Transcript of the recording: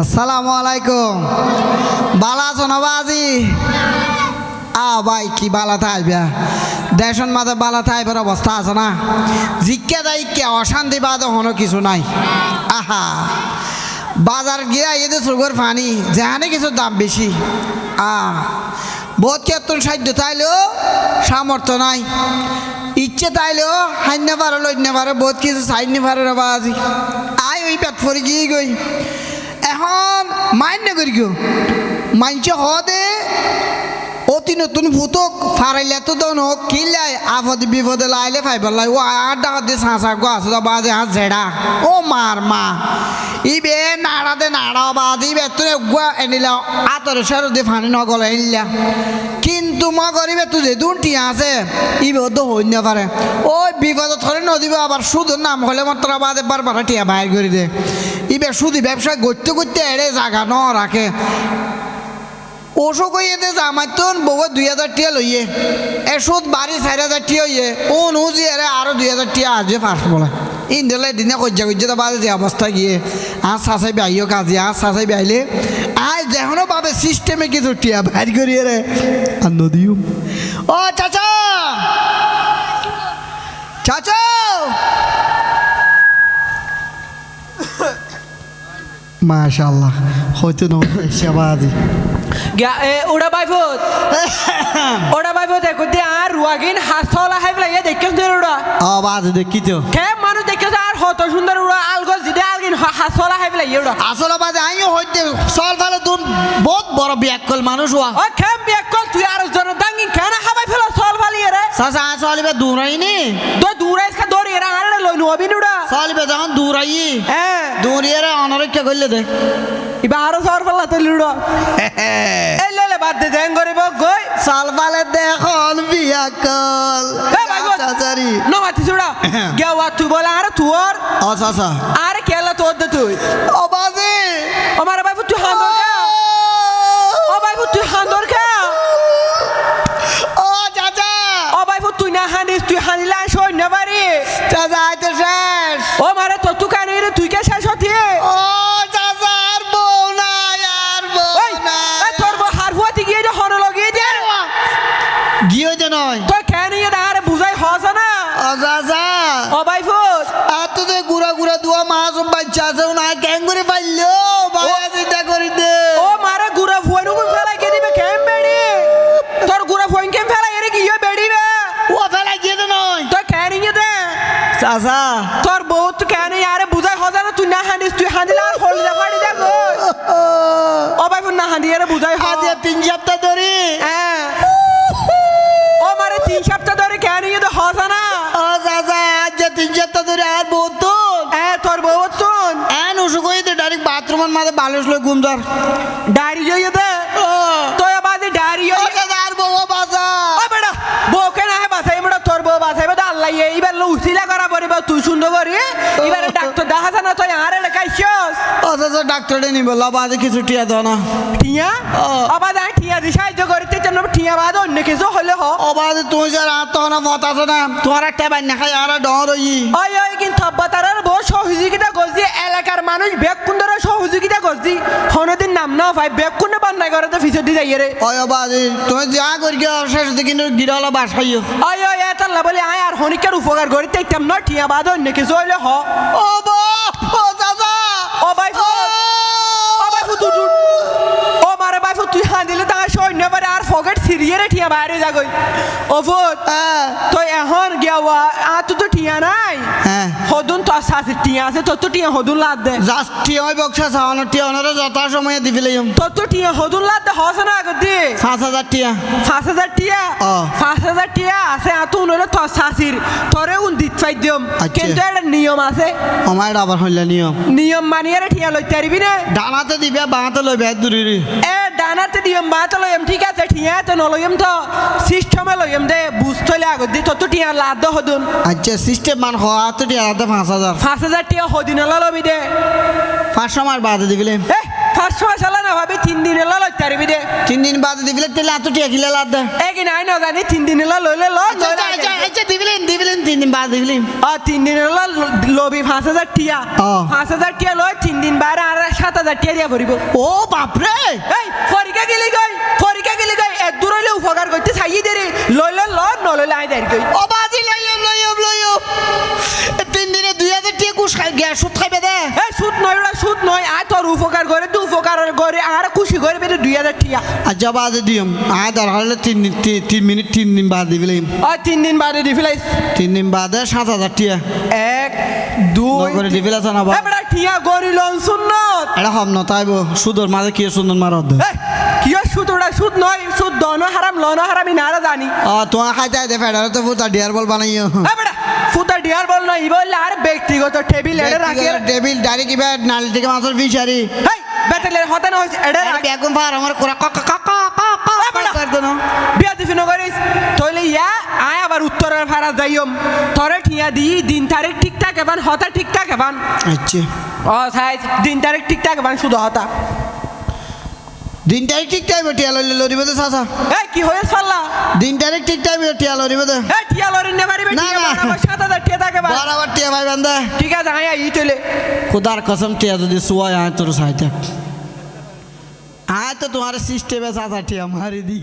আসসালামু আলাইকুম। বালা আছো না বাজি আ, ভাই, কি বালা থাকবে দেশন মাঝে বালা থাকবার অবস্থা আছে না? জিজ্ঞা দেয় কে, অশান্তি বাদ হনো কিছু নাই। আহা। বাজার গিয়া এদের সুগর পানি, যেখানে কিছু দাম বেশি। আ, বহুত কেতন সাহায্য তাইলেও সামর্থ্য নাই। ইচ্ছে তাইলেও হাইনে পারো লইনে পারো বহুত কিছু সাইনে পারো রে বাজি। আয়, ওই পেট ফরি গিয়ে গই। এখন মান্য করি গো মানছে হদে অতি নতুন ভূতক ফারাইলে তো দন হোক কিলাই আপদে বিপদে লাইলে ফাইবার লাই। ও আড্ডা হাতে সাঁসা গো আসো দা বাজে হাত ঝেড়া ও মার মা। ইবে নাড়া দে নাড়া বাদ ইবে তুই গুয়া এনিলা। আতর সরো দে ফানি নগলে এনিলা। কিন্তু মা গরিবে তুই যে দুটি আছে, ইবে তো হই না পারে ওই বিপদত করে নদীব আবার শুধু নাম হলে মাত্র বাদে বারবার টিয়া বাইর করে দে। ইবে শুধু ব্যবসা করতে করতে এড়ে জাগা ন রাখে। ওষুধ কইয়ে জামাই তো বউ দুই হাজার টিয়া লইয়ে। এসুদ বাড়ি চার হাজার টিয়া হইয়ে। ও নুজি এরে আরও দুই হাজার টিয়া আজে ফার্স বলে। ইন্দিলে দিনে কজ্জা কজ্জা বাজে যে অবস্থা গিয়ে। আর সাসাই বাইও কাজে আর সাসাই বাইলে আয় যেখনো পাবে সিস্টেমে কিছু টিয়া বাইর করিয়ে রে। আর নদীও। ও চাচা! চাচা! মাশাল্লাহ হয়তো এ, ওটা বাইফত ওটা বাইফত দেখো দে আর রুয়াগিন হাসলা হাইব লাগে দেখিস দে ওটা আওয়াজ দেখি তো। কে মানুষ দেখিস আর হত সুন্দর ওটা আলগল যদি আলগিন হাসলা হাইব লাগে ওটা আসলে বাদে আমিও হইতে সল ফেলে তুন বহুত বড় ব্যাকল মানুষ হওয়া ও খেম বিয়া কল তুই আর জন দাঙ্গি কেন হাবাই ফেলা সল ফালি রে সাসা সলিবে দূরাইনি তো দূরে এসকা দৌড়ি এরা আর লই নবি নুডা সলিবে যখন দূরাই হ্যাঁ দূরিয়ে অনরক্ষা করলে দে। ইবা আরও সর ফেলা তো লুডা এই লেলে বাদ দে দেন গরিব গই। দেখল বিয়াকল এ বাইগল চাচারি নো মাতি সুডা গেওয়া তুই বলে আর তুর ও সাসা আর কেলা তোর দে তুই। ও বাজে। আমার বাইফু তুই হান্দর খা ও। বাইফু তুই হান্দর খা ও চাচা। ও বাইফু তুই না হানিস তুই হানিলা সৈন্য বাড়ি গিয়ে যে নয়। তো কেন ইয়ে আরে বুঝাই হস না? ও চাচা ও বাইফু আর তো যে গুড়া গুড়া দুয়া মাছ বাচ্চা আছে না ক্যাং করে পাইলো বাবা চিন্তা করি দে। ও মারে গুড়া ফুয়াই নুকু ফেলা কে দিবে কেম বেড়ি তোর গুড়া ফুয়াই কেম ফেলা এরে গিয়ে বেড়িবে ও ফেলা গিয়ে দে নয়। তো কেন ইয়ে দে। চাচা তোর বউ তো কেন আরে বুঝাই হস না তুই না হানিস তুই হানিলা আর হল যা ফাড়ি যা গো ও বাইফু না হানি আরে বুঝাই হস তিন সপ্তাহ ধরে হ্যাঁ। তিন সপ্তাহ ধরে আর বহুত এ তোর বউ তুন এন ওষুধ কই দে ডাইরেক্ট বাথরুমের মাঝে বালিশ লই ঘুম ধর। ডায়রি জইয়ে দে। ও। তো বাদে ডায়রি আর বউ বাসা ও বেটা বউ কেন হে বাসাই বেটা তোর বউ বাসাই বেটা আল্লাহ এইবার লো করা পরিব তুই সুন্দর করি এবারে ডাক্তার দেখা জানা তুই আরে লেখাইছস ও ডাক্তারে নিব লবাদে কিছু টিয়া দাও না। আবার আমি দি সাহায্য করিতে ঠিয়া বাদ অন্য কিছু হলে হ। তুই যার আর তো না মত আছে না। তোমার একটা খাই আর ডর হই। ওই ওই কিন্তু বহু সহযোগিতা করছি এলাকার মানুষ সহযোগিতা করছি। হনদিন নাম না ভাই বেকুন্দ বান্না করে তো ফিসে দি যাই রে। ওই তুমি যা করি শেষ কিন্তু গিরালা বাসাইও ওই ওই এতাল্লা বলে আয় আর হনিকের উপকার করিতে ইতাম না ঠিয়া বাদ অন্য কিছু হইলে হ। ও বাপ ফকেট সিরিয়ে রে ঠিয়া বাইরে ও ফুট হ্যাঁ তো এখন গিয়া আ তো তো ঠিয়া নাই হদুন তো সাথে টিয়া আছে তো তো টিয়া হদুন লাদ দে জাস্ট টিয়া হই বক্সা সাওন টিয়া অনরে যথা সময়ে দি ফেলাইম তো তো টিয়া হদুন লাদ দে হস না আগত দি পাঁচ হাজার টিয়া পাঁচ হাজার টিয়া অ। পাঁচ হাজার টিয়া আছে আতো উনলে তোর শাশির তোরে দিম আচ্ছা। কিন্তু একটা নিয়ম আছে। আমার আবার হইলে নিয়ম। নিয়ম মানিয়ে ঠিয়া লইতে পারবি না? ডানাতে দিবে বাঁতে লইবে দূরে এ ডানাতে নিয়ম বাতে লইম ঠিক আছে ঠিয়াতে নলইম তো। সিস্টেমে লইম দে বুঝতলে আগত দি তো টিয়া লাদ দে হদুন। আচ্ছা সিস্টেম মান হওয়া তো টিয়া হাতে পাঁচ হাজার। পাঁচ হাজার টিয়া হদিন লবি দে। পাঁচশো মার বাদে দিবিলে এ পাঁচশো মাসালা না তিন দিন বাদে দিবিলে তেলে এত টিয়া কিলে লাদ দে। এই কি নাই না জানি তিন দিন এলা লইলে ল আচ্ছা আচ্ছা, আচ্ছা আচ্ছা দিবিলেন দিবিলেন তিন দিন বাদ দিবিলেন। আ তিন দিন এলা লবি পাঁচ হাজার টিয়া। অ। পাঁচ হাজার টিয়া লয় তিন দিন বাইরে আর সাত হাজার টিয়া দিয়া ভরিব ও বাপরে এই ফরিকা গেলি গই ফরিকা গেলি গই এক দূর হইলে উপকার করতে চাইয়ে দে রে লইলে ল নলইলে আই দেরি কই ও বাজি লইম লইম লইম তিন দিনে দুই হাজার টিয়া কুশ খাই গ্যাস সুদ খাইবে দে ওরা সুদ নয় আয় তোর উপকার করে তুই উপকার করে আর খুশি করে বেরে দুই হাজার টিয়া। আচ্ছা বাদে দিম আয় হলে তিন তিন মিনিট তিন দিন বাদ দিবিলেন আর তিন দিন বাদে ডিফিলাইস তিন দিন বাদে সাত হাজার টিয়া। এক দুই নগরে ডিফিল আছে না বা এবারে টিয়া গরি লন সুন্নত। এটা হম না তাইব সুদর মাঝে কি সুন্দর মার অর্ধ এই, কি সুদ ওটা সুদ নয় সুদ দন হারাম লন হারাম না জানি ও তোমার খাইতে দে ফেডারে তো পুতা ডিয়ার বল বানাইও এবারে ফুটা ডিয়ার বল না ই বললে আর ব্যক্তিগত টেবিল এড়ে রাখে টেবিল ডাইরি কিবা নাল থেকে মাছের ফিশারি হেই বেটেলের হতে না হচ্ছে এড়ে রাখে বেগুন ভার আমার কোরা কক কক বেটা। করে না বিয়া দিবি নগরিস তইলে ইয়া আয় আবার উত্তরের ভাড়া যাইম তরে ঠিয়া দি দিন তারিখ ঠিকঠাক এবান হতা ঠিকঠাক এবান আচ্ছা ও সাইজ দিন তারিখ ঠিকঠাক এবান শুধু হতা দিন তারিখ ঠিক টাইমে টিয়া লইলে লরিবে তো চাচা। এ কি হয়ে সাল্লা? দিন তারিখ ঠিক টাইমে টিয়া লরিবে তো। এ ঠিয়া লরি নে মারিবে না, না। সাত হাজার ঠিয়া থাকে বরাবর টিয়া ভাই বান্ধা। ঠিক আছে আয় ই তইলে খোদার কসম টিয়া যদি সুয়াই আয় তোর সাইতে। আয় তো তোমার সিস্টেমে চাচা টিয়া মারি দি।